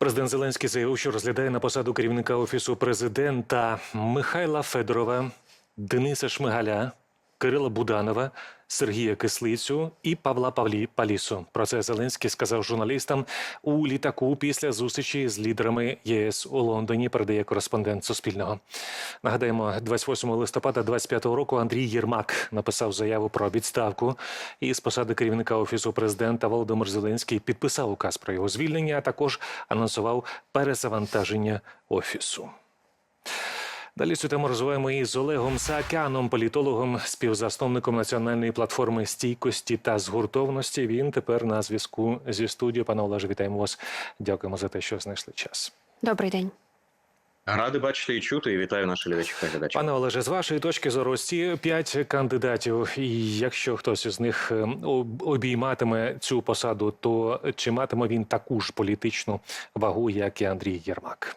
Президент Зеленський заявив, що розглядає на посаду керівника офісу президента Михайла Федорова, Дениса Шмигаля, Кирила Буданова, Сергія Кислицю і Павла Павлі Палісу. Про це Зеленський сказав журналістам у літаку після зустрічі з лідерами ЄС у Лондоні. Передає кореспондент Суспільного. Нагадаємо, 28 листопада 25 року Андрій Єрмак написав заяву про відставку. І з посади керівника офісу президента Володимир Зеленський підписав указ про його звільнення, а також анонсував перезавантаження офісу. Далі цю тему розвиваємо із Олегом Саакяном, політологом, співзасновником національної платформи стійкості та згуртовності. Він тепер на зв'язку зі студією. Пане Олеже, вітаємо вас. Дякуємо за те, що знайшли час. Добрий день. Радий бачити і чути. І вітаю наших глядачів та глядачів. Пане Олеже, з вашої точки зору, ці п'ять кандидатів, і якщо хтось із них е, обійматиме цю посаду, то чи матиме він таку ж політичну вагу, як і Андрій Єрмак?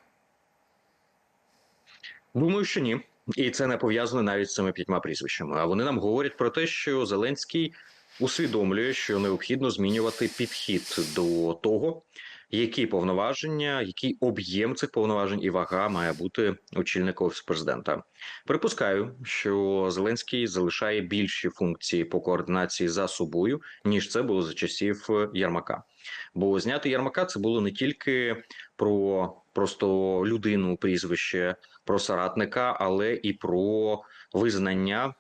Думаю, що ні. І це не пов'язано навіть з цими п'ятьма прізвищами. А вони нам говорять про те, що Зеленський усвідомлює, що необхідно змінювати підхід до того, які повноваження, який об'єм цих повноважень і вага має бути очільника офісу президента. Припускаю, що Зеленський залишає більші функції по координації за собою, ніж це було за часів Ярмака. Бо зняти Ярмака це було не тільки про просто людину, прізвище, про соратника, але і про визнання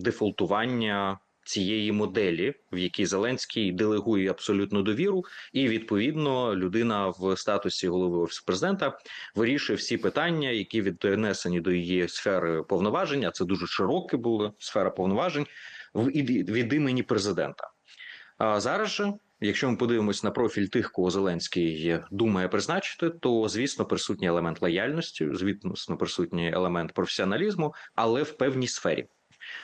дефолтування цієї моделі, в якій Зеленський делегує абсолютну довіру, і відповідно людина в статусі голови офісу президента вирішує всі питання, які віднесені до її сфери повноважень. А це дуже широке була сфера повноважень від імені президента. А зараз же. Якщо ми подивимось на профіль тих, кого Зеленський думає призначити, то звісно присутній елемент лояльності, звісно, присутній елемент професіоналізму, але в певній сфері.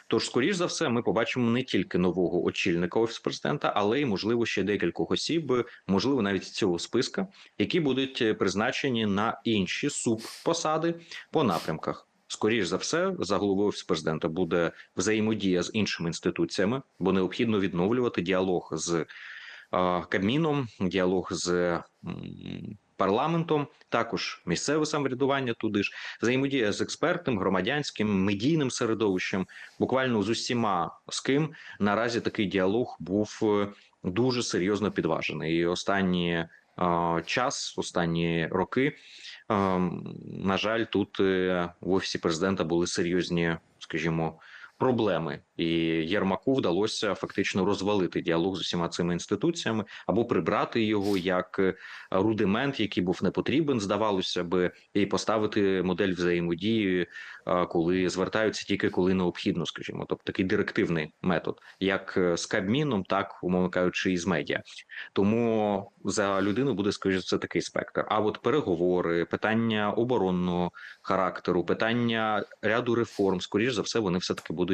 Тож, скоріш за все, ми побачимо не тільки нового очільника офісу президента, але й можливо ще декількох осіб, можливо, навіть цього списка, які будуть призначені на інші субпосади по напрямках. Скоріш за все, за головою офісу президента буде взаємодія з іншими інституціями, бо необхідно відновлювати діалог з Кабміном, діалог з парламентом, також місцеве самоврядування туди ж, взаємодія з експертним, громадянським, медійним середовищем, буквально з усіма з ким наразі такий діалог був е, дуже серйозно підважений. І останні час, останні роки, е, на жаль, тут е, в офісі президента були серйозні, скажімо. Проблеми і Єрмаку вдалося фактично розвалити діалог з усіма цими інституціями або прибрати його як е, рудимент, який був не потрібен, здавалося би, і поставити модель взаємодії, е, коли звертаються тільки коли необхідно, скажімо, тобто такий директивний метод, як е, з Кабміном, так умовно кажучи, і з медіа. Тому за людину буде скоріше це такий спектр. А от переговори, питання оборонного характеру, питання ряду реформ, скоріш за все, вони все таки будуть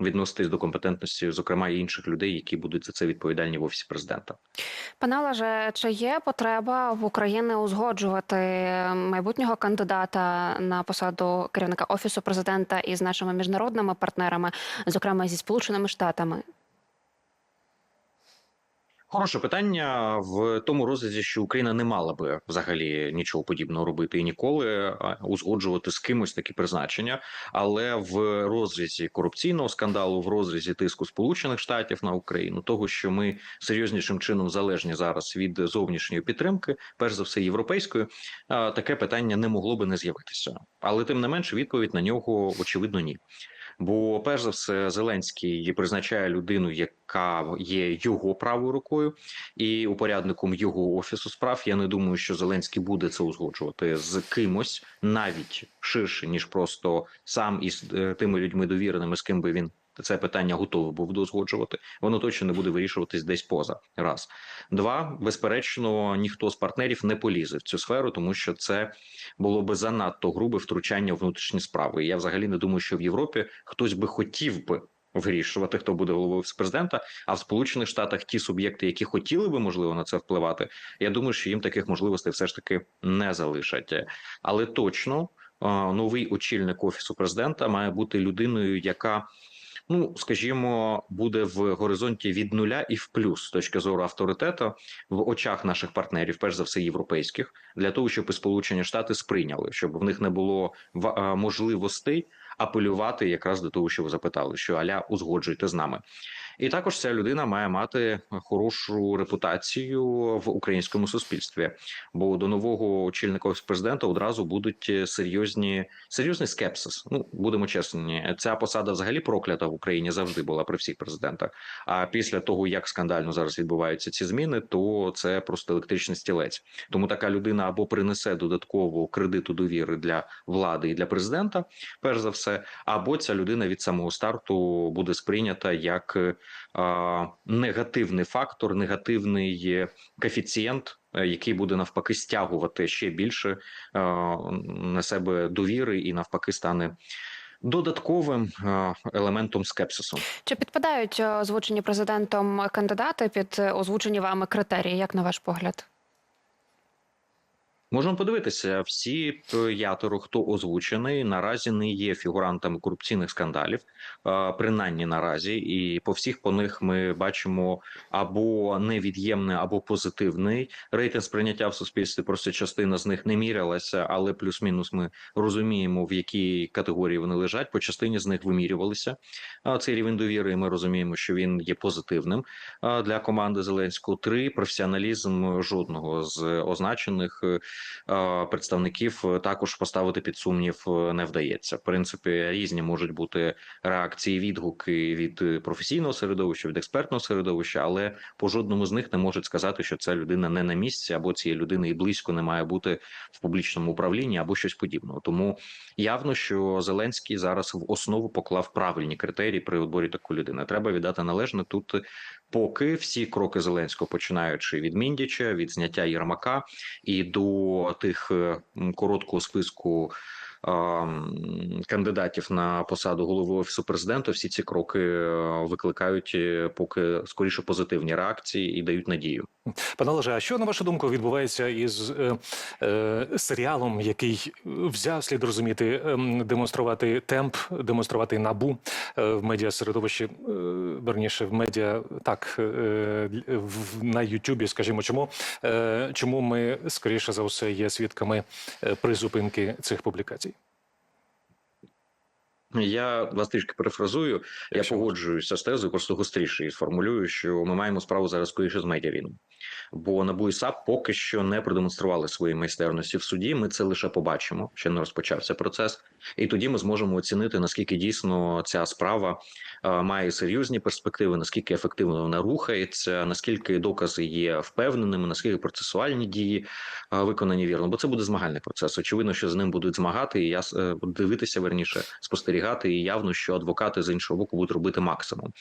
відноситись до компетентності, зокрема і інших людей, які будуть за це відповідальні в офісі президента. Пане Олеже, чи є потреба в Україні узгоджувати майбутнього кандидата на посаду керівника офісу президента із нашими міжнародними партнерами, зокрема зі Сполученими Штатами? Хороше питання в тому розрізі, що Україна не мала би взагалі нічого подібного робити і ніколи узгоджувати з кимось такі призначення. Але в розрізі корупційного скандалу, в розрізі тиску Сполучених Штатів на Україну, того що ми серйознішим чином залежні зараз від зовнішньої підтримки, перш за все європейської, таке питання не могло би не з'явитися. Але тим не менше, відповідь на нього очевидно ні. Бо, перш за все, Зеленський призначає людину, яка є його правою рукою, і упорядником його офісу справ. Я не думаю, що Зеленський буде це узгоджувати з кимось навіть ширше ніж просто сам із е, тими людьми довіреними, з ким би він. Це питання готовий був доузгоджувати. Воно точно не буде вирішуватись десь поза раз. Два безперечно, ніхто з партнерів не полізе в цю сферу, тому що це було би занадто грубе втручання в внутрішні справи. І я взагалі не думаю, що в Європі хтось би хотів би вирішувати, хто буде головою президента. А в Сполучених Штатах ті суб'єкти, які хотіли би можливо на це впливати, я думаю, що їм таких можливостей все ж таки не залишать. Але точно новий очільник офісу президента має бути людиною, яка ну скажімо, буде в горизонті від нуля і в плюс з точки зору авторитету в очах наших партнерів, перш за все європейських, для того, щоб і Сполучені Штати сприйняли, щоб в них не було можливостей апелювати якраз до того, що ви запитали, що аля узгоджуйте з нами. І також ця людина має мати хорошу репутацію в українському суспільстві. Бо до нового очільника президента одразу будуть серйозні серйозний скепсис. Ну будемо чесні, ця посада взагалі проклята в Україні завжди була при всіх президентах. А після того як скандально зараз відбуваються ці зміни, то це просто електричний стілець. Тому така людина або принесе додаткову кредиту довіри для влади і для президента, перш за все, або ця людина від самого старту буде сприйнята як негативний фактор, негативний е, коефіцієнт, е, який буде навпаки стягувати ще більше е, на себе довіри і навпаки стане додатковим е, елементом скепсису. Чи підпадають е, озвучені президентом кандидати під е, озвучені вами критерії? Як на ваш погляд? Можемо подивитися, всі п'ятеро, хто озвучений, наразі не є фігурантами корупційних скандалів, принаймні наразі, і по всіх по них ми бачимо або невід'ємний, або позитивний рейтинг сприйняття в суспільстві. Просто частина з них не мірялася, але плюс-мінус ми розуміємо, в якій категорії вони лежать. По частині з них вимірювалися цей рівень довіри. Ми розуміємо, що він є позитивним для команди Зеленського. Три професіоналізм жодного з означених представників е, також поставити під сумнів е, не вдається. В принципі, різні можуть бути реакції, відгуки від е, професійного середовища, від експертного середовища, але по жодному з них не можуть сказати, що ця людина не на місці, або цієї людини і близько не має бути в публічному управлінні, або щось подібного. Тому явно, що Зеленський зараз в основу поклав правильні критерії при відборі такої людини. Треба віддати належне тут. Поки всі кроки Зеленського, починаючи від Міндіча, від зняття Єрмака і до тих е, короткого списку кандидатів на посаду голови офісу президента, всі ці кроки е, викликають е, поки скоріше позитивні реакції і дають надію. Пане Олеже, а що на вашу думку відбувається із е, е, серіалом, який взяв слід розуміти, ем, демонструвати темп, демонструвати набу е, в медіасередовищі, е, верніше в медіа так е, в, на Ютубі, скажімо, чому, е, чому ми скоріше за все є свідками е, призупинки цих публікацій? Я вас трішки перефразую. Я погоджуюся з тезою, просто гостріше і сформулюю, що ми маємо справу зараз скоріше з медіавіном. Бо НАБУ і САП поки що не продемонстрували свої майстерності в суді. Ми це лише побачимо. Ще не розпочався процес, і тоді ми зможемо оцінити наскільки дійсно ця справа має серйозні перспективи, наскільки ефективно вона рухається, наскільки докази є впевненими, наскільки процесуальні дії е, виконані вірно. Бо це буде змагальний процес. Очевидно, що з ним будуть змагати, і я е, дивитися верніше, спостерігати. І явно, що адвокати з іншого боку будуть робити максимум.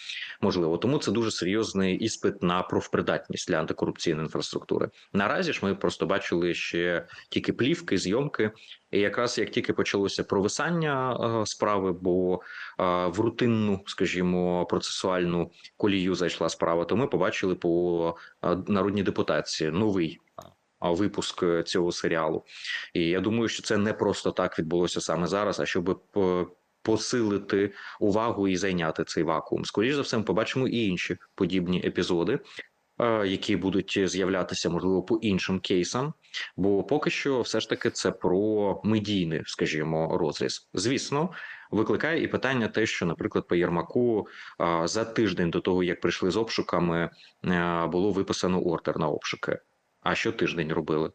Можливо, тому це дуже серйозний іспит на профпридатність для антикорупційної інфраструктури. Наразі ж ми просто бачили ще тільки плівки, зйомки. І якраз як тільки почалося провисання е, справи, бо е, в рутинну, скажімо, процесуальну колію зайшла справа, то ми побачили по е, народній депутації новий. е, Випуск цього серіалу, і я думаю, що це не просто так відбулося саме зараз, а щоб посилити увагу і зайняти цей вакуум. Скоріше за все, ми побачимо і інші подібні епізоди, які будуть з'являтися, можливо, по іншим кейсам. Бо поки що, все ж таки, це про медійний, скажімо, розріз. Звісно, викликає і питання, те, що, наприклад, по Єрмаку за тиждень до того, як прийшли з обшуками, було виписано ордер на обшуки. А що тиждень робили?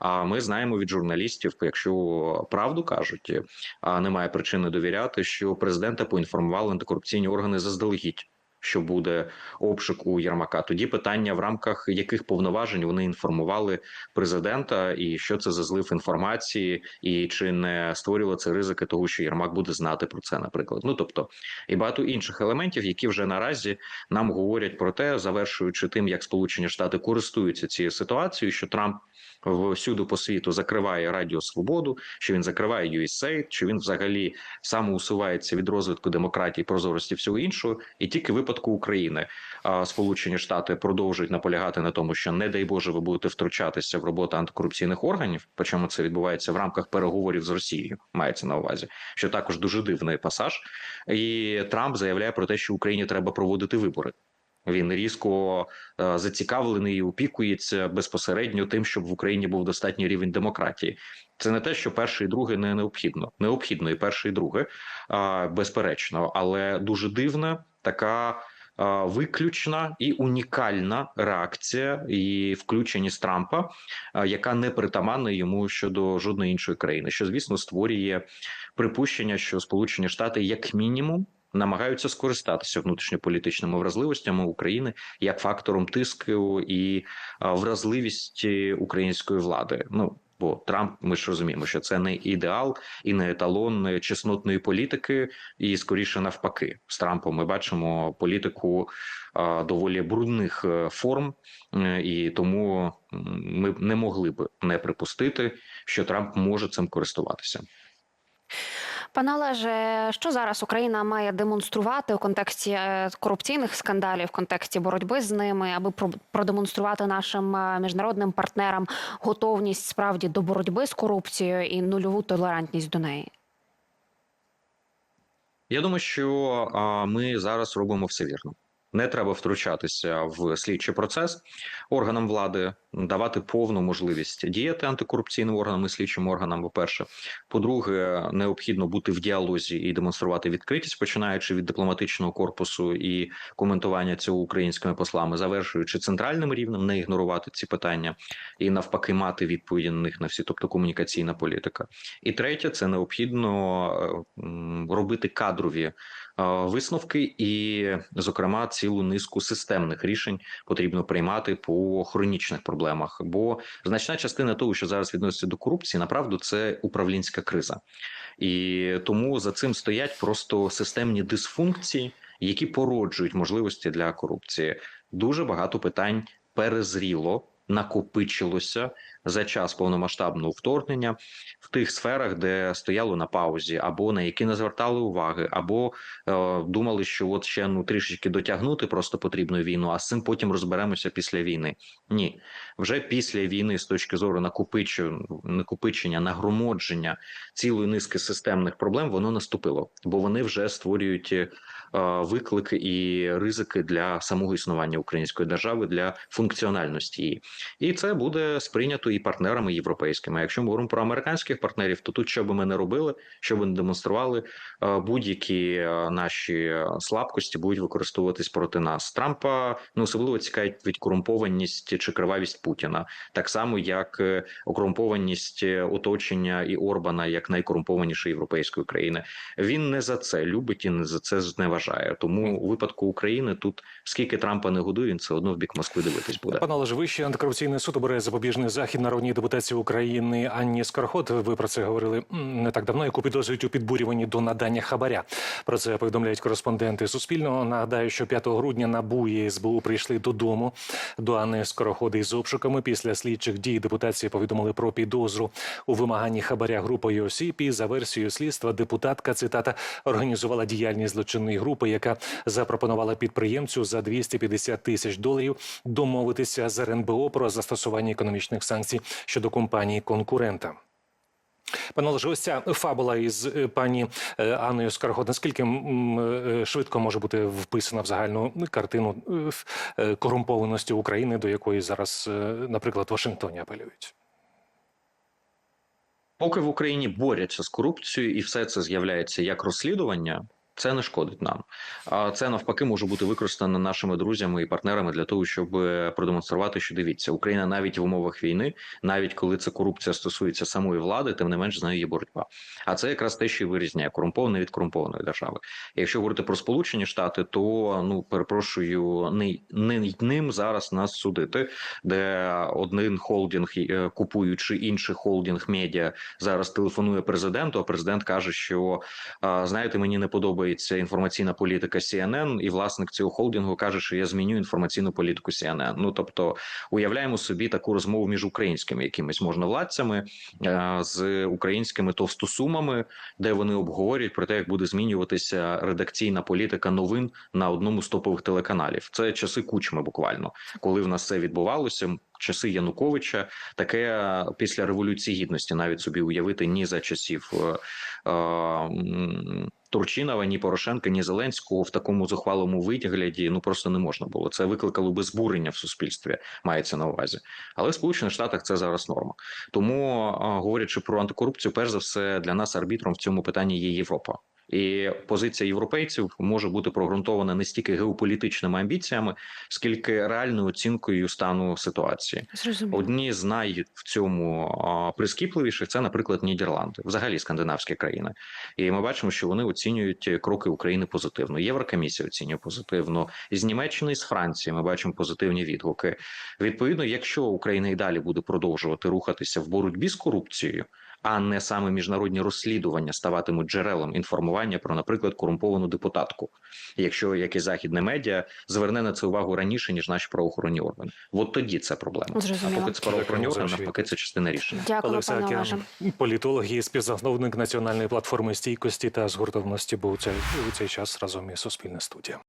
А ми знаємо від журналістів, якщо правду кажуть, а немає причини довіряти, що президента поінформували антикорупційні органи заздалегідь. Що буде обшук у Єрмака? Тоді питання в рамках яких повноважень вони інформували президента, і що це за злив інформації, і чи не створювало це ризики того, що Єрмак буде знати про це, наприклад. Ну тобто і багато інших елементів, які вже наразі нам говорять про те, завершуючи тим, як Сполучені Штати користуються цією ситуацією, що Трамп всюди по світу закриває Радіо Свободу, що він закриває USAID, що він взагалі самоусувається від розвитку демократії, прозорості всього іншого, і тільки випадок. Випадку України Сполучені Штати продовжують наполягати на тому, що не дай Боже, ви будете втручатися в роботу антикорупційних органів. Причому це відбувається в рамках переговорів з Росією. Мається на увазі, що також дуже дивний пасаж. І Трамп заявляє про те, що Україні треба проводити вибори. Він різко е, зацікавлений і опікується безпосередньо тим, щоб в Україні був достатній рівень демократії. Це не те, що перше і друге не необхідно. Необхідно і перше, і друге, безперечно, але дуже дивна така. Виключна і унікальна реакція і включеність Трампа, яка не притаманна йому щодо жодної іншої країни, що звісно створює припущення, що Сполучені Штати, як мінімум, намагаються скористатися внутрішньополітичними вразливостями України як фактором тиску і а, вразливості української влади. Ну бо Трамп, ми ж розуміємо, що це не ідеал і не еталон чеснотної політики, і скоріше навпаки, з Трампом ми бачимо політику доволі брудних е, форм, е, і тому ми не могли б не припустити, що Трамп може цим користуватися. Пане Олеже, що зараз Україна має демонструвати у контексті е, корупційних скандалів, в контексті боротьби з ними, аби про- продемонструвати нашим е, міжнародним партнерам готовність справді до боротьби з корупцією і нульову толерантність до неї? Я думаю, що ми зараз робимо все вірно. Не треба втручатися в слідчий процес органам влади, давати повну можливість діяти антикорупційним органам і слідчим органам. По перше, по-друге, необхідно бути в діалозі і демонструвати відкритість, починаючи від дипломатичного корпусу і коментування цього українськими послами, завершуючи центральним рівнем, не ігнорувати ці питання і навпаки мати відповіді на них на всі, тобто комунікаційна політика. І третє, це необхідно е, робити кадрові е, висновки, і, зокрема, цілу низку системних рішень потрібно приймати по хронічних проблемах. Бо значна частина того, що зараз відноситься до корупції, направду це управлінська криза, і тому за цим стоять просто системні дисфункції, які породжують можливості для корупції. Дуже багато питань перезріло. Накопичилося за час повномасштабного вторгнення в тих сферах, де стояло на паузі, або на які не звертали уваги, або е, думали, що от ще ну трішечки дотягнути просто потрібно війну, а з цим потім розберемося після війни. Ні, вже після війни, з точки зору накопичення, накопичення, нагромодження цілої низки системних проблем, воно наступило, бо вони вже створюють е, виклики і ризики для самого існування української держави для функціональності її, і це буде сприйнято і партнерами європейськими. Якщо ми говоримо про американських партнерів, то тут що би ми не робили, що би не демонстрували, е, будь-які е, наші слабкості будуть використовуватись проти нас. Трампа не особливо цікавить від корумпованість чи кривавість Путіна, так само як е, корумпованість е, оточення і Орбана як найкорумпованішої європейської країни. Він не за це любить і не за це зневажає. Тому у випадку України тут скільки Трампа не годує, він все одно в бік Москви дивитись буде. Пане Олеже, Вищий антикорупційний суд обирає запобіжний захід народній депутатці України Анні Скороход. Ви про це говорили не так давно, яку підозрюють у підбурюванні до надання хабаря. Про це повідомляють кореспонденти Суспільного. Нагадаю, що 5 грудня НАБУ і СБУ прийшли додому до Анни Скороходи із обшуками. Після слідчих дій депутації повідомили про підозру у вимаганні хабаря групою осіб. І за версією слідства депутатка цитата організувала діяльність злочинної групи, яка запропонувала підприємцю за 250 тисяч доларів домовитися з РНБО про застосування економічних санкцій щодо компанії конкурента. Пане Олеже, фабула із е, пані е, Анною Скороход, наскільки е, швидко може бути вписана в загальну картину корумпованості України, до якої зараз, наприклад, в Вашингтоні апелюють? Поки в Україні борються з корупцією, і все це з'являється як розслідування. Це не шкодить нам. А це навпаки може бути використано нашими друзями і партнерами для того, щоб е, продемонструвати, що дивіться, Україна навіть в умовах війни, навіть коли це корупція стосується самої влади, тим не менш з нею є боротьба. А це якраз те, що і вирізняє корумповане від корумпованої держави. Якщо говорити про Сполучені Штати, то ну перепрошую, не, не ним зараз нас судити, де один холдинг е, купуючи інший холдинг медіа зараз телефонує президенту. А президент каже, що знаєте, мені не подобається змінюється інформаційна політика CNN, і власник цього холдингу каже, що я зміню інформаційну політику CNN. Ну тобто, уявляємо собі таку розмову між українськими якимись можновладцями е, з українськими товстосумами, де вони обговорюють про те, як буде змінюватися редакційна політика новин на одному з топових телеканалів. Це часи кучми, буквально, коли в нас це відбувалося. Часи Януковича таке після революції гідності навіть собі уявити ні за часів е, е, Турчинова, ні Порошенка, ні Зеленського в такому зухвалому вигляді ну просто не можна було. Це викликало би збурення в суспільстві, мається на увазі. Але в Сполучених Штатах це зараз норма. Тому говорячи про антикорупцію, перш за все для нас арбітром в цьому питанні є Європа. І позиція європейців може бути прогрунтована не стільки геополітичними амбіціями, скільки реальною оцінкою стану ситуації. Зрозуміло. Одні з най в цьому прискіпливіших це, наприклад, Нідерланди, взагалі скандинавські країни. І ми бачимо, що вони оцінюють кроки України позитивно. Єврокомісія оцінює позитивно. З Німеччини і з Франції ми бачимо позитивні відгуки. Відповідно, якщо Україна і далі буде продовжувати рухатися в боротьбі з корупцією. А не саме міжнародні розслідування ставатимуть джерелом інформування про, наприклад, корумповану депутатку, якщо якесь західне медіа зверне на це увагу раніше ніж наші правоохоронні органи. От тоді це проблема. А поки це правоохоронні органи, навпаки, це частина рішення. Дякую, Олеся пане Олеже. політолог і співзасновник національної платформи стійкості та згуртованості був у цей, у цей час разом із Суспільне студія.